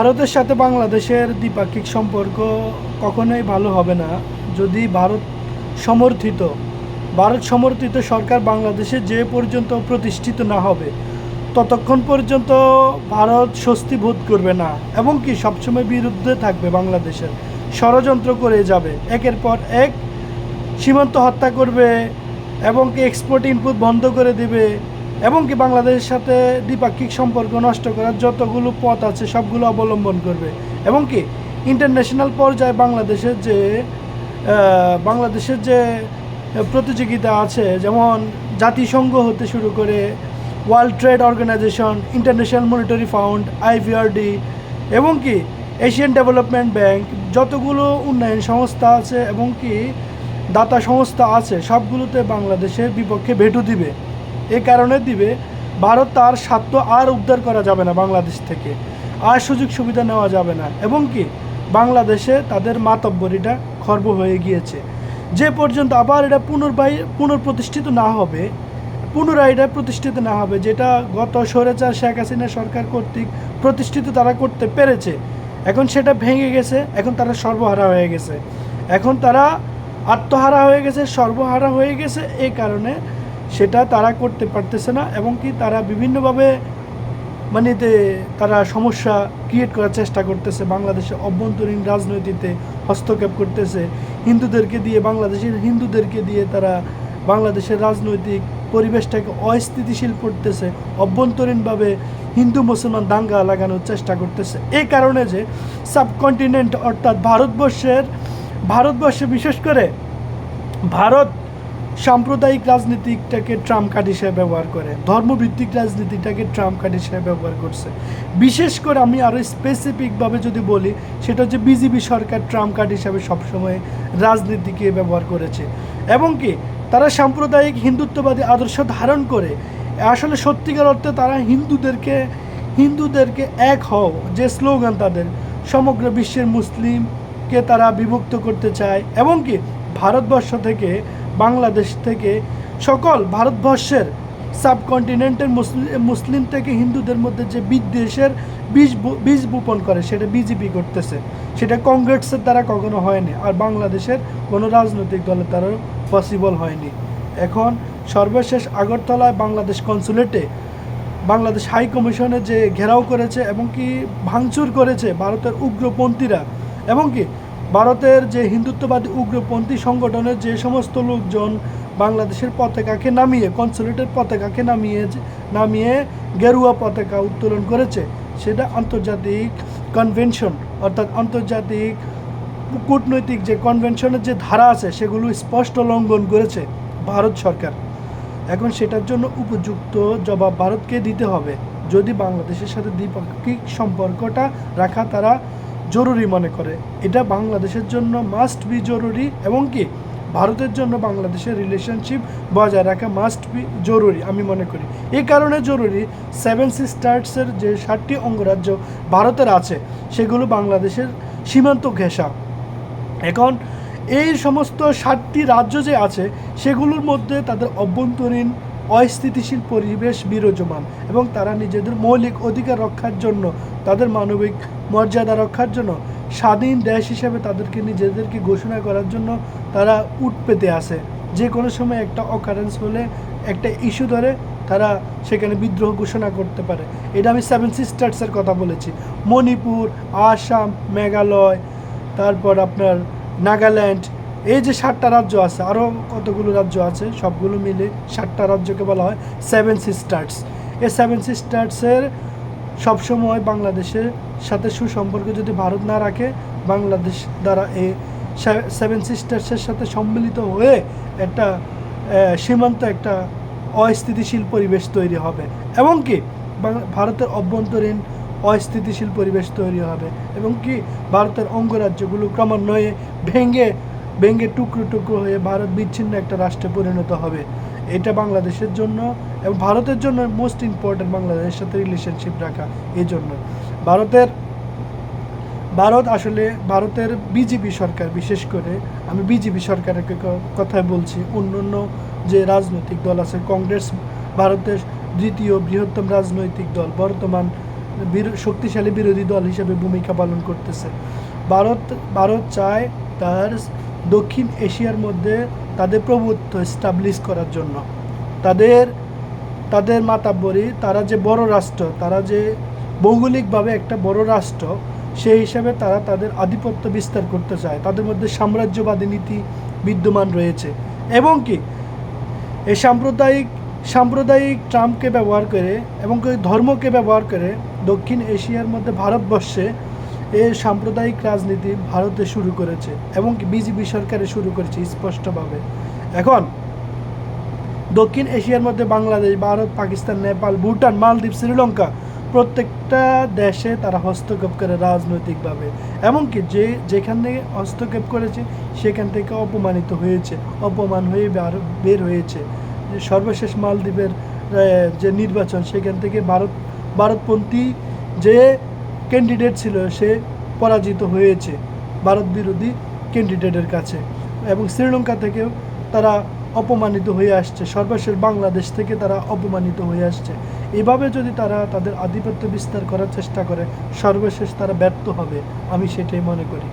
ভারতের সাথে বাংলাদেশের দ্বিপাক্ষিক সম্পর্ক কখনোই ভালো হবে না। যদি ভারত সমর্থিত ভারত সমর্থিত সরকার বাংলাদেশে যে পর্যন্ত প্রতিষ্ঠিত না হবে, ততক্ষণ পর্যন্ত ভারত স্বস্তি বোধ করবে না এবং কি সবসময় বিরুদ্ধে থাকবে বাংলাদেশের। ষড়যন্ত্র করে যাবে। একের পর এক সীমান্ত হত্যা করবে এবং কি এক্সপোর্ট ইনপুট বন্ধ করে দেবে। এবং কি বাংলাদেশের সাথে দ্বিপাক্ষিক সম্পর্ক নষ্ট করার যতগুলো পথ আছে, সবগুলো অবলম্বন করবে। এবং কি ইন্টারন্যাশনাল পর্যায়ে বাংলাদেশের যে বাংলাদেশের যে প্রতিযোগিতা আছে, যেমন জাতিসংঘ হতে শুরু করে World Trade Organization International Monetary Fund IBRD এবং কি এশিয়ান ডেভেলপমেন্ট ব্যাংক যতগুলো উন্নয়ন সংস্থা আছে এবং কি দাতা সংস্থা আছে, সবগুলোতে বাংলাদেশের বিপক্ষে ভেটু দিবে। এ কারণে দিবে, ভারত তার স্বার্থ আর উদ্ধার করা যাবে না বাংলাদেশ থেকে। আর সুযোগ সুবিধা নেওয়া যাবে না। এবং কি, বাংলাদেশে তাদের মাতব্বরিটা খর্ব হয়ে গিয়েছে। যে পর্যন্ত আবার এটা পুনর্বাই, পুনঃপ্রতিষ্ঠিত না হবে, পুনরায় এটা প্রতিষ্ঠিত না হবে, যেটা গত স্বৈরাচার শেখ হাসিনা সরকার কর্তৃক প্রতিষ্ঠিত তারা করতে পেরেছে, এখন সেটা ভেঙে গেছে, এখন তারা সর্বহারা হয়ে গেছে। এখন তারা আত্মহারা হয়ে গেছে, সর্বহারা হয়ে গেছে এই কারণে সেটা তারা করতে পারতেছে না এবং কি তারা বিভিন্নভাবে মানে তারা সমস্যা ক্রিয়েট করার চেষ্টা করতেছে। বাংলাদেশের অভ্যন্তরীণ রাজনীতিতে হস্তক্ষেপ করতেছে। হিন্দুদেরকে দিয়ে, বাংলাদেশের হিন্দুদেরকে দিয়ে তারা বাংলাদেশের রাজনৈতিক পরিবেশটাকে অস্থিতিশীল করতেছে। অভ্যন্তরীণভাবে হিন্দু, মুসলমান দাঙ্গা লাগানোর চেষ্টা করতেছে। এই কারণে যে সাবকন্টিনেন্ট অর্থাৎ ভারতবর্ষের, ভারতবর্ষে বিশেষ করে ভারত সাম্প্রদায়িক রাজনীতিটাকে ট্রাম্প কার্ড হিসেবে ব্যবহার করে, ধর্মভিত্তিক রাজনীতিটাকে ট্রাম্প কার্ড হিসেবে ব্যবহার করছে। বিশেষ করে আমি আরও স্পেসিফিকভাবে যদি বলি, সেটা হচ্ছে বিজেপি সরকার ট্রাম্প কার্ড হিসাবে সবসময় রাজনীতিকে ব্যবহার করেছে। এবং কি, তারা সাম্প্রদায়িক হিন্দুত্ববাদী আদর্শ ধারণ করে, আসলে সত্যিকার অর্থে তারা হিন্দুদেরকে হিন্দুদেরকে এক হও, যে স্লোগান তাদের, সমগ্র বিশ্বের মুসলিমকে তারা বিভক্ত করতে চায়। এবং কি, ভারতবর্ষ থেকে বাংলাদেশ থেকে সকল ভারতবর্ষের সাবকন্টিনেন্টের মুসলিম মুসলিম থেকে হিন্দুদের মধ্যে যে বিদ্বেষের বীজ বীজ বপন করে, সেটা বিজেপি করতেছে। সেটা কংগ্রেসের দ্বারা কখনো হয়নি, আর বাংলাদেশের কোনো রাজনৈতিক দলের দ্বারাও পসিবল হয়নি। এখন সর্বশেষ আগরতলায় বাংলাদেশ কনসুলেটে বাংলাদেশ হাই কমিশনে যে ঘেরাও করেছে এবং কি ভাঙচুর করেছে ভারতের উগ্রপন্থীরা, এবং কি ভারতের যে হিন্দুত্ববাদী উগ্রপন্থী সংগঠনের যে সমস্ত লোকজন বাংলাদেশের পতাকাকে নামিয়ে কনসুলেটের পতাকাকে নামিয়ে নামিয়ে গেরুয়া পতাকা উত্তোলন করেছে, সেটা আন্তর্জাতিক কনভেনশন অর্থাৎ আন্তর্জাতিক কূটনৈতিক যে কনভেনশনের যে ধারা আছে, সেগুলো স্পষ্ট লঙ্ঘন করেছে ভারত সরকার। এখন সেটার জন্য উপযুক্ত জবাব ভারতকে দিতে হবে। যদি বাংলাদেশের সাথে দ্বিপাক্ষিক সম্পর্কটা রাখা তারা জরুরি মনে করে। এটা বাংলাদেশের জন্য মাস্ট বি জরুরি এবং কি? ভারতের জন্য বাংলাদেশের রিলেশনশিপ বজায় রাখা মাস্ট বি জরুরি, আমি মনে করি। এই কারণে জরুরি সেভেন সিস্টার্সের যে সাতটি অঙ্গরাজ্য ভারতের আছে, সেগুলো বাংলাদেশের সীমান্ত ঘেঁষা। এখন এই সমস্ত ষাটটি রাজ্য যে আছে, সেগুলোর মধ্যে তাদের অভ্যন্তরীণ অস্থিতিশীল পরিবেশ বিরাজমান এবং তারা নিজেদের মৌলিক অধিকার রক্ষার জন্য, তাদের মানবিক মর্যাদা রক্ষার জন্য স্বাধীন দেশ হিসেবে তাদেরকে নিজেদেরকে ঘোষণা করার জন্য তারা উঠ পেতে আসে। যে কোনো সময় একটা অকারেন্স হলে, একটা ইস্যু ধরে তারা সেখানে বিদ্রোহ ঘোষণা করতে পারে। এটা আমি সেভেন সিস্টার্সের কথা বলেছি। মণিপুর, আসাম, মেঘালয়, তারপর আপনার নাগাল্যান্ড এই যে সাতটা রাজ্য আছে আরও কতগুলো রাজ্য আছে, সবগুলো মিলে সাতটা রাজ্যকে বলা হয় সেভেন সিস্টার্স এই সেভেন সিস্টার্সের সবসময় বাংলাদেশের সাথে সুসম্পর্ক যদি ভারত না রাখে, বাংলাদেশ দ্বারা এই সেভেন সিস্টার্সের সাথে সম্মিলিত হয়ে একটা সীমান্ত একটা অস্থিতিশীল পরিবেশ তৈরি হবে। এবং কি ভারতের অভ্যন্তরীণ অস্থিতিশীল পরিবেশ তৈরি হবে। এবং কি, ভারতের অঙ্গরাজ্যগুলো ক্রমান্বয়ে ভেঙে ভেঙে টুকরো টুকরো হয়ে ভারত বিচ্ছিন্ন একটা রাষ্ট্রে পরিণত হবে। এটা বাংলাদেশের জন্য এবং ভারতের জন্য মোস্ট ইম্পর্ট্যান্ট বাংলাদেশের সাথে রিলেশনশিপ রাখা এই জন্য ভারতের, ভারত আসলে ভারতের বিজেপি সরকার, বিশেষ করে আমি বিজেপি সরকারের ক- কথাই বলছি। অন্য অন্য যে রাজনৈতিক দল আছে, কংগ্রেস ভারতের দ্বিতীয় বৃহত্তম রাজনৈতিক দল, বর্তমান বিরো- শক্তিশালী বিরোধী দল হিসেবে ভূমিকা পালন করতেছে। ভারত ভারত চায় তার দক্ষিণ এশিয়ার মধ্যে তাদের প্রভুত্ব স্টাবলিশ করার জন্য। তাদের তাদের মাতাব্বরি, তারা যে বড় রাষ্ট্র, তারা যে ভৌগোলিকভাবে একটা বড় রাষ্ট্র, সেই হিসাবে তারা তাদের আধিপত্য বিস্তার করতে চায়। তাদের মধ্যে সাম্রাজ্যবাদী নীতি বিদ্যমান রয়েছে। এবং কি? এই সাম্প্রদায়িক সাম্প্রদায়িক ট্রাম্পকে ব্যবহার করে এবং ধর্মকে ব্যবহার করে দক্ষিণ এশিয়ার মধ্যে ভারতবর্ষে এই সাম্প্রদায়িক রাজনীতি ভারতে শুরু করেছে এবং বিজেপি সরকারে শুরু করেছে স্পষ্টভাবে। এখন, দক্ষিণ এশিয়ার মধ্যে বাংলাদেশ, ভারত, পাকিস্তান, নেপাল, ভুটান, মালদ্বীপ, শ্রীলঙ্কা প্রত্যেকটা দেশে তারা হস্তক্ষেপ করে রাজনৈতিকভাবে। এমনকি যে যেখান হস্তক্ষেপ করেছে, সেখান থেকে অপমানিত হয়েছে। অপমান হয়ে বের হয়েছে। সর্বশেষ মালদ্বীপের যে নির্বাচন, সেখান থেকে ভারত, ভারতপন্থী যে ক্যান্ডিডেট ছিল, সে পরাজিত হয়েছে ভারত বিরোধী ক্যান্ডিডেটের কাছে। এবং শ্রীলঙ্কা থেকেও তারা অপমানিত হয়ে আসছে, সর্বশেষ বাংলাদেশ থেকে তারা অপমানিত হয়ে আসছে। এভাবে যদি তারা তাদের আধিপত্য বিস্তার করার চেষ্টা করে, সর্বশেষ তারা ব্যর্থ হবে, আমি সেটাই মনে করি।